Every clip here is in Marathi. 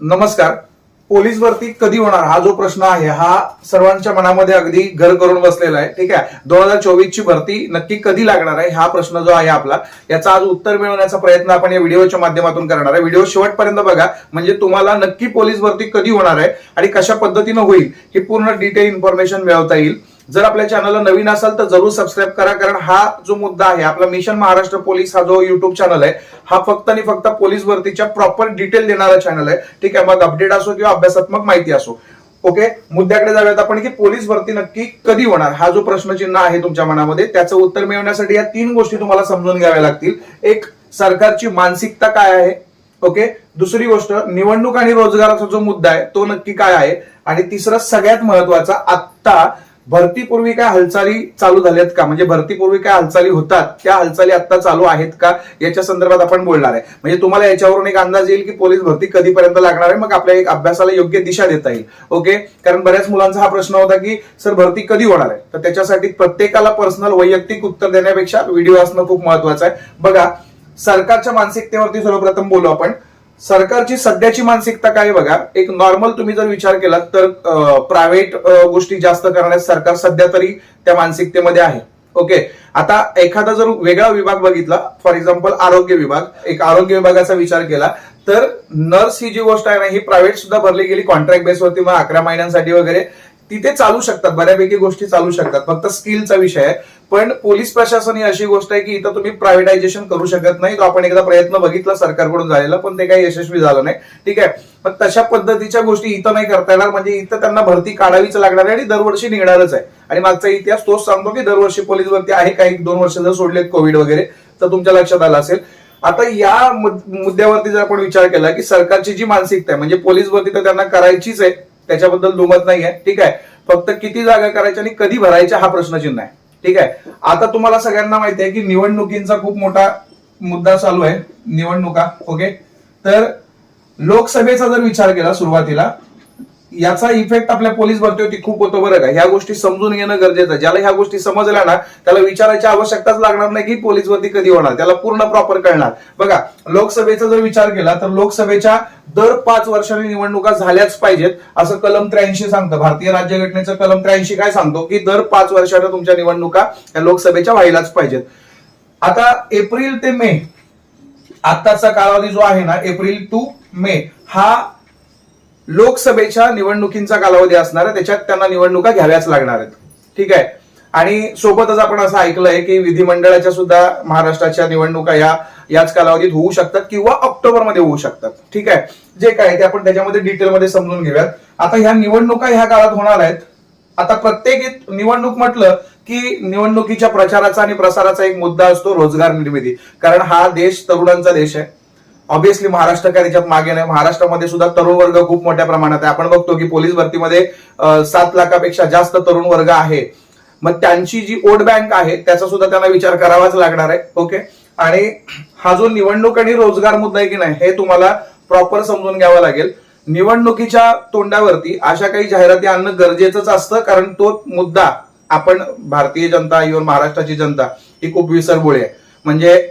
नमस्कार. पोलीस भरती कधी होणार? हा जो प्रश्न आहे हा सर्वांच्या मनामध्ये अगदी घर करून बसलेला आहे. ठीक आहे? दोन हजार चोवीस ची भरती नक्की कधी लागणार आहे? हा प्रश्न जो आहे आपला याचा आज उत्तर मिळवण्याचा प्रयत्न आपण या व्हिडिओच्या माध्यमातून करणार आहे. व्हिडिओ शेवटपर्यंत बघा. म्हणजे तुम्हाला नक्की पोलीस भरती कधी होणार आहे आणि कशा पद्धतीनं होईल ही पूर्ण डिटेल इन्फॉर्मेशन मिळवता येईल. जर आपल्या चॅनलला नवीन असाल तर जरूर सबस्क्राईब करा कारण हा जो मुद्दा आहे आपला मिशन महाराष्ट्र पोलीस हा जो युट्यूब चॅनल आहे हा फक्त आणि फक्त पोलीस भरतीच्या प्रॉपर डिटेल देणारा चॅनल आहे. ठीक आहे मग अपडेट असो किंवा अभ्यासात्मक माहिती असो. ओके मुद्द्याकडे जाऊयात आपण की पोलीस भरती नक्की कधी होणार? हा जो प्रश्नचिन्ह आहे तुमच्या मनामध्ये त्याचं उत्तर मिळवण्यासाठी या तीन गोष्टी तुम्हाला समजून घ्याव्या लागतील. एक सरकारची मानसिकता काय आहे? ओके दुसरी गोष्ट निवडणूक आणि रोजगाराचा जो मुद्दा आहे तो नक्की काय आहे? आणि तिसरा सगळ्यात महत्त्वाचा आत्ता भरतीपूर्वी काय हालचाली चालू झाल्यात का? म्हणजे भरतीपूर्वी काय हालचाली होतात? त्या हालचाली आता चालू आहेत का? याच्या संदर्भात आपण बोलणार आहे. म्हणजे तुम्हाला याच्यावरून एक अंदाज येईल की पोलीस भरती कधीपर्यंत लागणार आहे? मग आपल्या एक अभ्यासाला योग्य दिशा देता येईल. ओके? कारण बऱ्याच मुलांचा हा प्रश्न होता की सर भरती कधी होणार आहे? तर त्याच्यासाठी प्रत्येकाला पर्सनल वैयक्तिक उत्तर देण्यापेक्षा व्हिडिओ असणं खूप महत्वाचं आहे. बघा सरकारच्या मानसिकतेवरती सर्वप्रथम बोलू आपण. सरकारची सध्याची मानसिकता काय बघा एक नॉर्मल तुम्ही जर विचार केला तर प्रायव्हेट गोष्टी जास्त करण्यास सरकार सध्या तरी त्या मानसिकतेमध्ये आहे. ओके आता एखादा जर वेगळा विभाग बघितला फॉर एक्झाम्पल आरोग्य विभाग एक आरोग्य विभागाचा विचार केला तर नर्स ही जी गोष्ट आहे ना ही प्रायव्हेट सुद्धा भरली गेली कॉन्ट्रॅक्ट बेसवरती मग अकरा महिन्यांसाठी वगैरे. तिथे चालू शकतात बऱ्यापैकी गोष्टी चालू शकतात. फक्त स्किलचा विषय आहे. पण पोलीस प्रशासन ही अशी गोष्ट आहे की इथं तुम्ही प्रायव्हेटायझेशन करू शकत नाही. तो आपण एकदा प्रयत्न बघितला सरकारकडून झालेला पण ते काही यशस्वी झालं नाही. ठीक आहे? पण तशा पद्धतीच्या गोष्टी इथं नाही करता येणार. म्हणजे इथं त्यांना भरती काढावीच लागणार आहे आणि दरवर्षी निघणारच आहे. आणि मागचा इतिहास तोच सांगतो की दरवर्षी पोलीस भरती आहे काही दोन वर्ष जर सोडलेत कोविड वगैरे तर तुमच्या लक्षात आलं असेल. आता या मुद्द्यावरती जर आपण विचार केला की सरकारची जी मानसिकता आहे म्हणजे पोलीस भरती तर त्यांना करायचीच आहे त्याच्याबद्दल दुमत नाहीये. ठीक आहे? फक्त किती जागा करायच्या आणि कधी भरायच्या हा प्रश्नचिन्ह आहे. ठीक आहे? आता तुम्हाला सगळ्यांना माहिती आहे की निवडणुकींचा खूप मोठा मुद्दा चालू आहे. निवडणुका ओके? तर लोकसभेचा जर विचार केला सुरुवातीला याचा इफेक्ट आपल्या पोलीस भरतीवरती खूप होतो बरं का. ह्या गोष्टी समजून घेणं गरजेचं आहे. ज्याला ह्या गोष्टी समजल्या ना त्याला विचारायची आवश्यकताच लागणार नाही की पोलीस भरती कधी होणार. त्याला पूर्ण प्रॉपर कळणार. बघा लोकसभेचा जर विचार केला तर लोकसभेच्या दर पाच वर्षांनी निवडणुका झाल्याच पाहिजेत असं कलम त्र्याऐंशी सांगतं. भारतीय राज्यघटनेचं कलम त्र्याऐंशी काय सांगतो? की दर पाच वर्षानं तुमच्या निवडणुका या लोकसभेच्या व्हायलाच पाहिजेत. आता एप्रिल ते मे आताचा कालावधी जो आहे ना एप्रिल टू मे हा लोकसभेच्या निवडणुकींचा कालावधी असणार आहे त्याच्यात त्यांना निवडणुका घ्याव्याच लागणार आहेत. ठीक आहे? आणि सोबतच आपण असं ऐकलंय की विधिमंडळाच्या सुद्धा महाराष्ट्राच्या निवडणुका या याच कालावधीत होऊ शकतात किंवा ऑक्टोबरमध्ये होऊ शकतात. ठीक आहे? जे काय ते आपण त्याच्यामध्ये डिटेलमध्ये समजून घेऊयात. आता ह्या निवडणुका ह्या काळात होणार आहेत. आता प्रत्येक निवडणूक म्हटलं की निवडणुकीच्या प्रचाराचा आणि प्रसाराचा एक मुद्दा असतो रोजगार निर्मिती. कारण हा देश तरुणांचा देश आहे. ऑब्विसली महाराष्ट्र काय त्याच्यात मागे नाही. महाराष्ट्रामध्ये सुद्धा तरुण वर्ग खूप मोठ्या प्रमाणात आहे. आपण बघतो की पोलीस भरतीमध्ये सात लाखापेक्षा जास्त तरुण वर्ग आहे. मग त्यांची जी वोट बँक आहे त्याचा सुद्धा त्यांना विचार करावाच लागणार आहे. ओके आणि हा जो निवडणूक आणि रोजगार मुद्दा आहे की नाही हे तुम्हाला प्रॉपर समजून घ्यावा लागेल. निवडणुकीच्या तोंडावरती अशा काही जाहिराती आणणं गरजेचंच असतं कारण तो मुद्दा आपण भारतीय जनता इव्हन महाराष्ट्राची जनता ही खूप विसरबोळी आहे. म्हणजे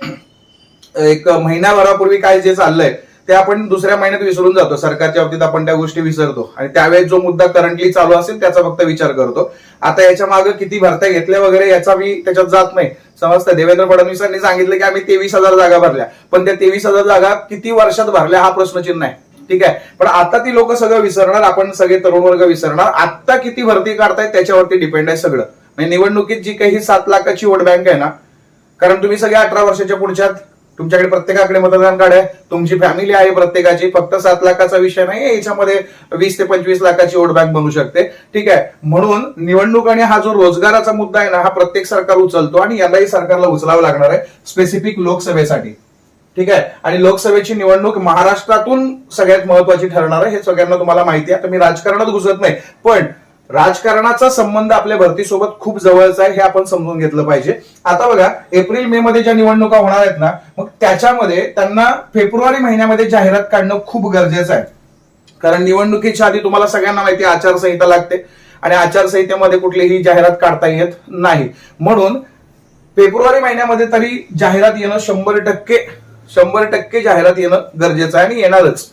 एक महिनाभरापूर्वी काय जे चाललंय ते आपण दुसऱ्या महिन्यात विसरून जातो. सरकारच्या बाबतीत आपण त्या गोष्टी विसरतो. आणि त्यावेळेस जो मुद्दा करंटली चालू असेल त्याचा फक्त विचार करतो. आता याच्या मागे किती भरत्या घेतल्या वगैरे याचा मी त्याच्यात जात नाही. समजतं? देवेंद्र फडणवीसांनी सांगितलं की आम्ही तेवीस हजार जागा भरल्या. पण त्या तेवीस हजार जागा किती वर्षात भरल्या हा प्रश्नचिन्ह आहे ठीक आहे? पण आता ती लोक सगळं विसरणार आपण सगळे तरुण वर्ग विसरणार. आता किती भरती काढताय त्याच्यावरती डिपेंड आहे सगळं. म्हणजे निवडणुकीत जी काही सात लाखाची वोट बँक आहे ना कारण तुम्ही सगळे अठरा वर्षाच्या पुढच्यात तुमच्याकडे प्रत्येकाकडे मतदान कार्ड आहे. तुमची फॅमिली आहे प्रत्येकाची. फक्त सात लाखाचा विषय नाही याच्यामध्ये वीस ते पंचवीस लाखाची वोट बँक बनू शकते. ठीक आहे. म्हणून निवडणूक आणि हा जो रोजगाराचा मुद्दा आहे ना हा प्रत्येक सरकार उचलतो आणि यालाही सरकारला उचलावा लागणार आहे स्पेसिफिक लोकसभेसाठी. ठीक आहे. आणि लोकसभेची निवडणूक महाराष्ट्रातून सगळ्यात महत्वाची ठरणार आहे. हे सगळ्यांना तुम्हाला माहिती आहे. आता मी राजकारणात घुसत नाही. पण राजकारणाचा संबंध आपल्या भरतीसोबत खूप जवळचा आहे हे आपण समजून घेतलं पाहिजे. आता बघा एप्रिल मे मध्ये ज्या निवडणुका होणार आहेत ना मग त्याच्यामध्ये त्यांना फेब्रुवारी महिन्यामध्ये जाहिरात काढणं खूप गरजेचं आहे. कारण निवडणुकीच्या आधी तुम्हाला सगळ्यांना माहिती आचारसंहिता लागते आणि आचारसंहितेमध्ये कुठलीही जाहिरात काढता येत नाही. म्हणून फेब्रुवारी महिन्यामध्ये तरी जाहिरात येणं शंभर टक्के शंभर टक्के जाहिरात येणं गरजेचं आहे आणि येणारच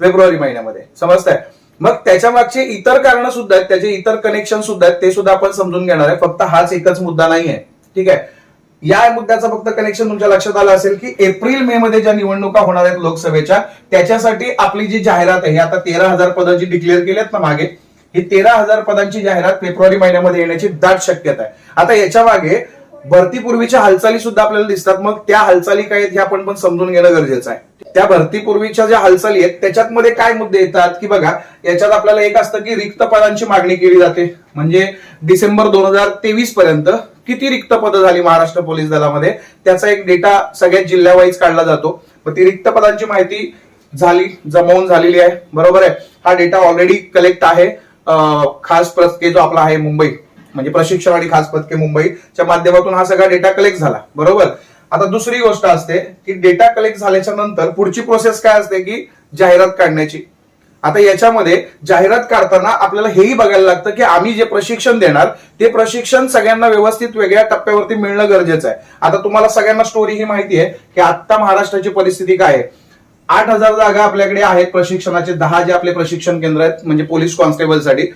फेब्रुवारी महिन्यामध्ये. समजताय? मग त्याच्या मागचे इतर कारण सुद्धा आहेत त्याचे इतर कनेक्शन सुद्धा आहेत ते सुद्धा आपण समजून घेणार आहे. फक्त हाच एकच मुद्दा नाहीये. ठीक आहे? या मुद्द्याचं फक्त कनेक्शन तुमच्या लक्षात आलं असेल की एप्रिल मे मध्ये ज्या निवडणुका होणार आहेत लोकसभेच्या त्याच्यासाठी आपली जी जाहिरात आहे आता तेरा हजार पदाची डिक्लेअर केली आहेत ना मागे ही तेरा हजार पदांची जाहिरात फेब्रुवारी महिन्यामध्ये येण्याची दाट शक्यता आहे. आता याच्या मागे भरतीपूर्वीच्या हालचाली सुद्धा आपल्याला दिसतात. मग त्या हालचाली काय आहेत हे आपण पण समजून घेणं गरजेचं आहे. त्या भरतीपूर्वीच्या ज्या हालचाली आहेत त्याच्यात मध्ये काय मुद्दे येतात? की बघा याच्यात आपल्याला एक असतं की रिक्त पदांची मागणी केली जाते. म्हणजे डिसेंबर दोन हजार तेवीस पर्यंत किती रिक्त पदं झाली महाराष्ट्र पोलीस दलामध्ये? त्याचा एक डेटा सगळ्यात जिल्ह्यावाईज काढला जातो. मग ती रिक्त पदांची माहिती झाली जमवून झालेली आहे. बरोबर आहे. हा डेटा ऑलरेडी कलेक्ट आहे. खास प्रस्के जो आपला आहे मुंबई. म्हणजे प्रशिक्षण आणि खास पदके मुंबईच्या माध्यमातून हा सगळा डेटा कलेक्ट झाला. बरोबर? आता दुसरी गोष्ट असते की डेटा कलेक्ट झाल्याच्यानंतर पुढची प्रोसेस काय असते की जाहिरात काढण्याची. आता याच्यामध्ये जाहिरात काढताना आपल्याला हेही बघायला लागतं की आम्ही जे प्रशिक्षण देणार ते प्रशिक्षण सगळ्यांना व्यवस्थित वेगळ्या टप्प्यावरती मिळणं गरजेचं आहे. आता तुम्हाला सगळ्यांना स्टोरी ही माहिती आहे की आता महाराष्ट्राची परिस्थिती काय आहे? आठ हजार जागा आपल्याकडे आहेत प्रशिक्षणाचे दहा जे आपले प्रशिक्षण केंद्र आहेत म्हणजे पोलीस कॉन्स्टेबलसाठी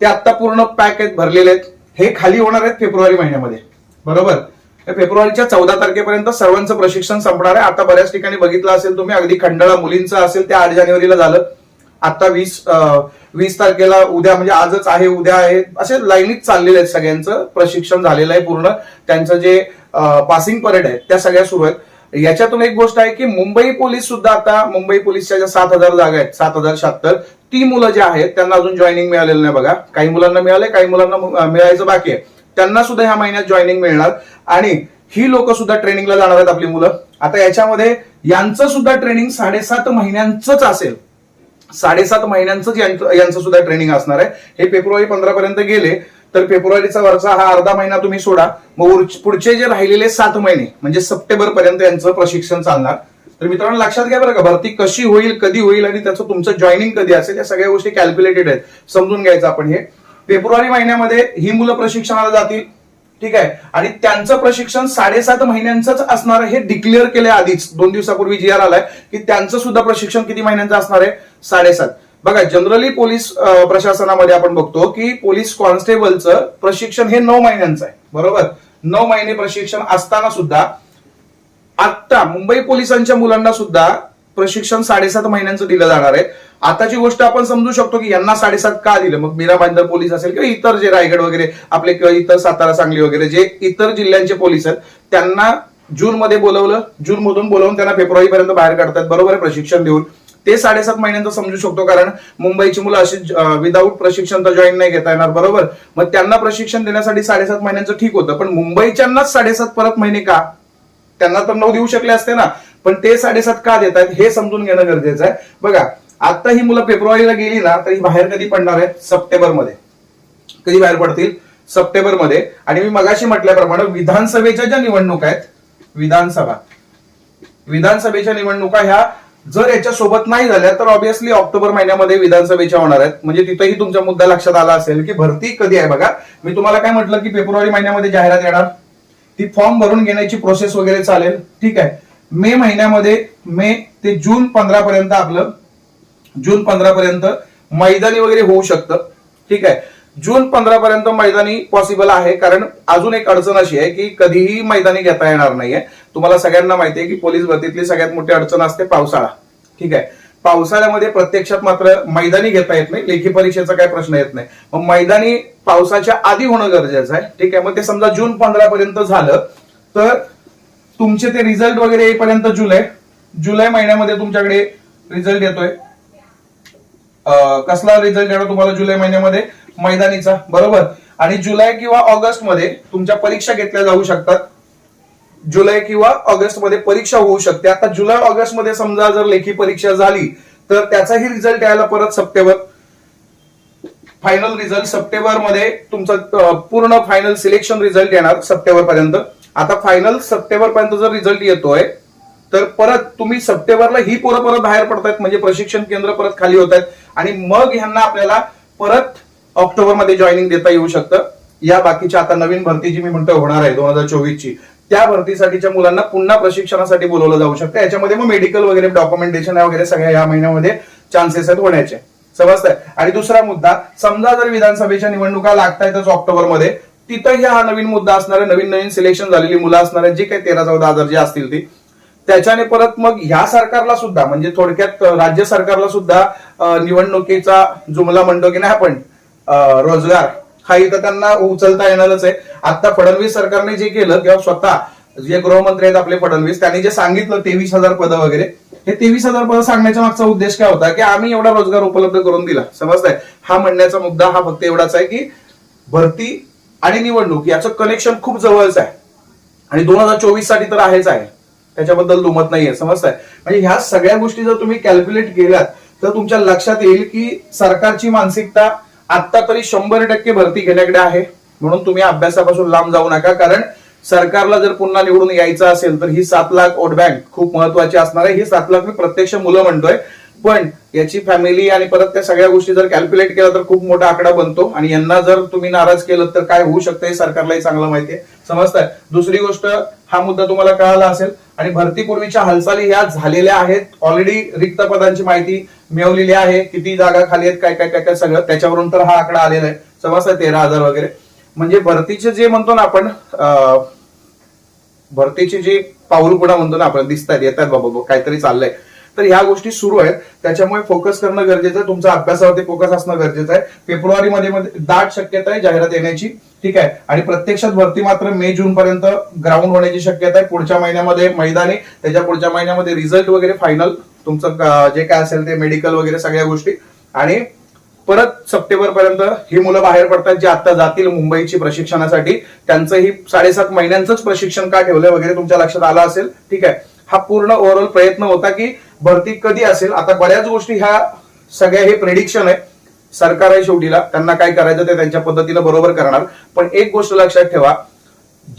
ते आता पूर्ण पॅक आहेत भरलेले आहेत. हे खाली होणार आहेत फेब्रुवारी महिन्यामध्ये. बरोबर? फेब्रुवारीच्या चौदा तारखेपर्यंत सर्वांचं प्रशिक्षण संपणार आहे. आता बऱ्याच ठिकाणी बघितलं असेल तुम्ही अगदी खंडाळा मुलींचं असेल ते आठ जानेवारीला झालं. आता वीस वीस तारखेला उद्या म्हणजे आजच आहे उद्या आहे. असे लाईनीत चाललेले आहेत सगळ्यांचं. प्रशिक्षण झालेलं आहे पूर्ण. त्यांचं जे पासिंग परेड आहे त्या सगळ्या सुरू आहेत. याच्यातून एक गोष्ट आहे की मुंबई पोलीस सुद्धा आता मुंबई पोलीसच्या ज्या सात हजार जागा आहेत सात हजार शहात्तर ती मुलं जे आहेत त्यांना अजून जॉईनिंग मिळालेलं नाही बघा. काही मुलांना मिळालंय काही मुलांना मिळायचं बाकी आहे. त्यांना सुद्धा ह्या महिन्यात जॉईनिंग मिळणार. आणि ही लोक सुद्धा ट्रेनिंगला जाणार आहेत आपली मुलं. आता याच्यामध्ये यांचं सुद्धा ट्रेनिंग साडेसात महिन्यांचंच असेल. साडेसात महिन्यांचंच यांचं यांचं सुद्धा ट्रेनिंग असणार आहे. हे फेब्रुवारी पंधरा पर्यंत गेले. तर फेब्रुवारीचा वरचा हा अर्धा महिना तुम्ही सोडा. मग पुढचे जे राहिलेले सात महिने म्हणजे सप्टेंबर पर्यंत यांचं प्रशिक्षण चालणार. तर मित्रांनो लक्षात घ्या बरं का भरती कशी होईल कधी होईल आणि त्याचं तुमचं जॉईनिंग कधी असेल या सगळ्या गोष्टी कॅल्क्युलेटेड आहेत. समजून घ्यायचं आपण हे. फेब्रुवारी महिन्यामध्ये ही मुलं प्रशिक्षणाला जातील ठीक आहे? आणि त्यांचं प्रशिक्षण साडेसात महिन्यांचंच असणार हे डिक्लेअर केले आधीच दोन दिवसापूर्वी जी आर आलाय की त्यांचं सुद्धा प्रशिक्षण किती महिन्यांचं असणार आहे? साडेसात. बघा जनरली पोलीस प्रशासनामध्ये आपण बघतो की पोलीस कॉन्स्टेबलचं प्रशिक्षण हे नऊ महिन्यांचं आहे. बरोबर? नऊ महिने प्रशिक्षण असताना सुद्धा आता मुंबई पोलिसांच्या मुलांना सुद्धा प्रशिक्षण साडेसात महिन्यांचं दिलं जाणार आहे. आताची गोष्ट आपण समजू शकतो की यांना साडेसात का दिलं? मग मीरा भाईंदर पोलीस असेल किंवा इतर जे रायगड वगैरे आपले किंवा इतर सातारा सांगली वगैरे जे इतर जिल्ह्यांचे पोलीस आहेत त्यांना जून मध्ये बोलवलं. जून मधून बोलवून त्यांना फेब्रुवारी पर्यंत बाहेर काढतात. बरोबर आहे प्रशिक्षण देऊन. ते साडेसात महिन्यांचं समजू शकतो कारण मुंबईची मुलं अशी विदाऊट प्रशिक्षण तर जॉईन नाही घेता येणार बरोबर? मग त्यांना प्रशिक्षण देण्यासाठी साडेसात महिन्यांचं ठीक होतं पण मुंबईच्यांनाच साडेसात परत महिने का? त्यांना तर नऊ देऊ शकले असते ना. पण ते साडेसात का देतात हे समजून घेणं गरजेचं आहे. बघा आता ही मुलं फेब्रुवारीला गेली ना तर ही बाहेर कधी पडणार आहेत? सप्टेंबरमध्ये कधी बाहेर पडतील? सप्टेंबरमध्ये. आणि मी मगाशी म्हटल्याप्रमाणे विधानसभेच्या ज्या निवडणुका आहेत विधानसभा विधानसभेच्या निवडणुका ह्या जर याच्या सोबत नाही झाल्या तर ऑब्व्हियसली ऑक्टोबर महिन्यामध्ये विधानसभेच्या होणार आहेत. म्हणजे तिथेही तुमचा मुद्दा लक्षात आला असेल की भरती कधी आहे बघा. मी तुम्हाला काय म्हटलं की फेब्रुवारी महिन्यामध्ये जाहिरात येणार. ती फॉर्म भरून घेण्याची प्रोसेस वगैरे चालेल. ठीक आहे. मे महिन्यामध्ये मे ते जून पंधरा पर्यंत आपलं जून पंधरा पर्यंत मैदानी वगैरे होऊ शकतं. ठीक आहे. जून पंधरा पर्यंत मैदानी पॉसिबल आहे. कारण अजून एक अडचण अशी आहे की कधीही मैदानी घेता येणार नाहीये. तुम्हाला सगळ्यांना माहिती आहे की पोलीस भरतीतली सगळ्यात मोठी अडचण असते पावसाळा. ठीक आहे? पावसाळ्यामध्ये प्रत्यक्षात मात्र मैदानी घेता येत नाही. लेखी परीक्षेचा काही प्रश्न येत नाही. मग मैदानी पावसाच्या आधी होणं गरजेचं आहे. ठीक आहे? मग ते समजा जून पंधरा पर्यंत झालं तर तुमचे ते रिझल्ट वगैरे येईपर्यंत जुलै जुलै महिन्यामध्ये तुमच्याकडे रिझल्ट येतोय. कसला रिझल्ट येणार तुम्हाला जुलै महिन्यामध्ये? मैदानीचा बरोबर? आणि जुलै किंवा ऑगस्टमध्ये तुमच्या परीक्षा घेतल्या जाऊ शकतात. जुलै किंवा ऑगस्टमध्ये परीक्षा होऊ शकते. आता जुलै ऑगस्टमध्ये समजा जर लेखी परीक्षा झाली तर त्याचाही रिझल्ट यायला परत सप्टेंबर. फायनल रिझल्ट सप्टेंबरमध्ये तुमचं पूर्ण फायनल सिलेक्शन रिझल्ट येणार सप्टेंबर पर्यंत आता फायनल सप्टेंबर पर्यंत जर रिझल्ट येतोय तर परत तुम्ही सप्टेंबरला ही पोरं परत बाहेर पडतायत म्हणजे प्रशिक्षण केंद्र परत खाली होत आहेत आणि मग ह्यांना आपल्याला परत ऑक्टोबरमध्ये जॉईनिंग देता येऊ शकतं. या बाकीच्या आता नवीन भरती जी मी म्हणतो होणार आहे दोन हजार चोवीस ची त्या भरतीसाठीच्या मुलांना पुन्हा प्रशिक्षणासाठी बोलवलं जाऊ शकतं. याच्यामध्ये मग मेडिकल वगैरे डॉक्युमेंटेशन वगैरे सगळ्या या महिन्यामध्ये चान्सेस आहेत होण्याचे. समजतंय? आणि दुसरा मुद्दा समजा जर विधानसभेच्या निवडणुका लागतायतच ऑक्टोबरमध्ये तिथंही हा नवीन मुद्दा असणार नवीन नवीन सिलेक्शन झालेली मुलं असणार जी काही तेरा चौदा हजार जी असतील ती त्याच्याने परत मग ह्या सरकारला सुद्धा म्हणजे थोडक्यात राज्य सरकारला सुद्धा निवडणुकीचा जुमला म्हणतो की नाही आपण रोजगार. हा इथं त्यांना उचलता येणारच आहे. आता फडणवीस सरकारने जे केलं किंवा स्वतः जे गृहमंत्री आहेत आपले फडणवीस त्यांनी जे सांगितलं तेवीस हजार पदं वगैरे हे तेवीस हजार पदं सांगण्याचा मागचा उद्देश काय होता? की आम्ही एवढा रोजगार उपलब्ध करून दिला. समजताय? हा म्हणण्याचा मुद्दा हा फक्त एवढाच आहे की भरती आणि निवडणूक याचं कनेक्शन खूप जवळच आहे. आणि दोन हजार चोवीससाठी तर आहेच आहे. त्याच्याबद्दल दुमत नाहीये. समजताय? म्हणजे ह्या सगळ्या गोष्टी जर तुम्ही कॅल्क्युलेट केल्यात तर तुमच्या लक्षात येईल की सरकारची मानसिकता आता तरी शंभर टक्के भरती घेण्याकडे आहे. म्हणून तुम्ही अभ्यासापासून लांब जाऊ नका. कारण सरकारला जर पुन्हा निवडून यायचं असेल तर ही सात लाख वोट बँक खूप महत्वाची असणार आहे. ही सात लाख मी प्रत्यक्ष मुलं म्हणतोय. पण याची फॅमिली आणि परत त्या सगळ्या गोष्टी जर कॅल्क्युलेट केल्या तर खूप मोठा आकडा बनतो. आणि यांना जर तुम्ही नाराज केलं तर काय होऊ शकतं हे सरकारलाही चांगलं माहितीये समजताय? दुसरी गोष्ट हा मुद्दा तुम्हाला कळाला असेल. आणि भरतीपूर्वीच्या हालचाली ह्या झालेल्या आहेत. ऑलरेडी रिक्त पदांची माहिती मिळवलेली आहे. किती जागा खाली आहेत काय काय काय काय सगळं. त्याच्यावरून तर हा आकडा आलेला आहे. समजताय तेरा हजार वगैरे. म्हणजे भरतीचे जे म्हणतो ना आपण भरतीची जी पाऊल पुढे म्हणतो ना आपण दिसतात येतात बाबा बाबा, काहीतरी चाललंय. तर ह्या गोष्टी सुरू आहेत. त्याच्यामुळे फोकस करणं गरजेचं आहे. तुमचा अभ्यासावरती फोकस असणं गरजेचं आहे. फेब्रुवारी मध्ये दाट शक्यता आहे जाहिरात येण्याची. ठीक आहे. आणि प्रत्यक्षात भरती मात्र मे जून पर्यंत ग्राउंड होण्याची शक्यता आहे. पुढच्या महिन्यामध्ये मैदानी त्याच्या पुढच्या महिन्यामध्ये रिझल्ट वगैरे फायनल तुमचं जे काय असेल ते मेडिकल वगैरे सगळ्या गोष्टी. आणि परत सप्टेंबर पर्यंत ही मुलं बाहेर पडतात जे आता जातील मुंबईची प्रशिक्षणासाठी. त्यांचं ही साडेसात महिन्यांचंच प्रशिक्षण का ठेवलंय वगैरे तुमच्या लक्षात आलं असेल. ठीक आहे. हा पूर्ण ओव्हरऑल प्रयत्न होता की भरती कधी असेल? आता बऱ्याच गोष्टी ह्या सगळ्या हे प्रेडिक्शन आहे सरकार आहे शेवटीला. त्यांना काय करायचं ते त्यांच्या पद्धतीनं बरोबर करणार. पण एक गोष्ट लक्षात ठेवा.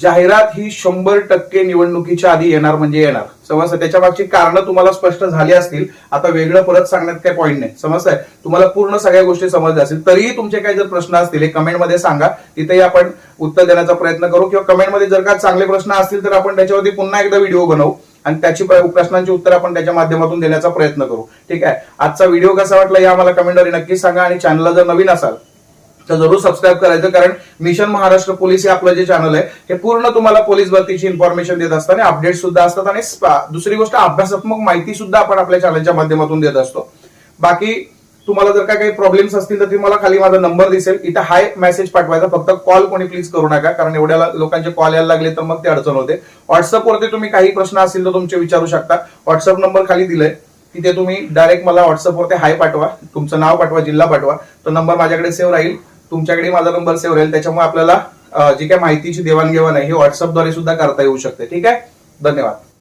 जाहिरात ही शंभर टक्के निवडणुकीच्या आधी येणार म्हणजे येणार. समजतं त्याच्या मागची कारणं तुम्हाला स्पष्ट झाली असतील. आता वेगळं परत सांगण्यात काही पॉईंट नाही. समजतंय तुम्हाला पूर्ण सगळ्या गोष्टी समजल्या असतील. तरीही तुमचे काही जर प्रश्न असतील हे कमेंटमध्ये सांगा. तिथेही आपण उत्तर देण्याचा प्रयत्न करू. किंवा कमेंटमध्ये जर का चांगले प्रश्न असतील तर आपण त्याच्यावरती पुन्हा एकदा व्हिडिओ बनवू. आणि त्याची प्रश्नांची उत्तर आपण त्याच्या माध्यमातून देण्याचा प्रयत्न करू. ठीक आहे? आजचा व्हिडिओ कसा वाटला हे आम्हाला कमेंटद्वारे नक्कीच सांगा आणि चॅनलला जर नवीन असाल तर जरूर सबस्क्राईब करायचं कारण मिशन महाराष्ट्र पोलीस हे आपलं जे चॅनल आहे हे पूर्ण तुम्हाला पोलीस भरतीची इन्फॉर्मेशन देत असतात आणि अपडेट सुद्धा असतात. आणि दुसरी गोष्ट अभ्यासात्मक माहिती सुद्धा आपण आपल्या चॅनलच्या माध्यमातून देत असतो. बाकी तुम्हाला जर का काही प्रॉब्लेम्स असतील तर तुम्हाला खाली माझा नंबर दिसेल. इथं हाय मेसेज पाठवायचा. फक्त कॉल कोणी प्लीज करू नका कारण एवढ्या लोकांचे कॉल यायला लागले तर मग ते अडचण होते. व्हॉट्सअपवरती तुम्ही काही प्रश्न असतील तर तुमचे विचारू शकता. व्हॉट्सअप नंबर खाली दिलाय. तिथे तुम्ही डायरेक्ट मला व्हॉट्सअपवरती हाय पाठवा. तुमचं नाव पाठवा जिल्हा पाठवा. तो नंबर माझ्याकडे सेव्ह राहील. तुमच्याकडे माझा नंबर सेव्ह राहील. त्याच्यामुळे आपल्याला जी काय माहितीची देवाणघेवाण आहे हे व्हॉट्सअपद्वारे सुद्धा करता येऊ शकते. ठीक आहे? धन्यवाद.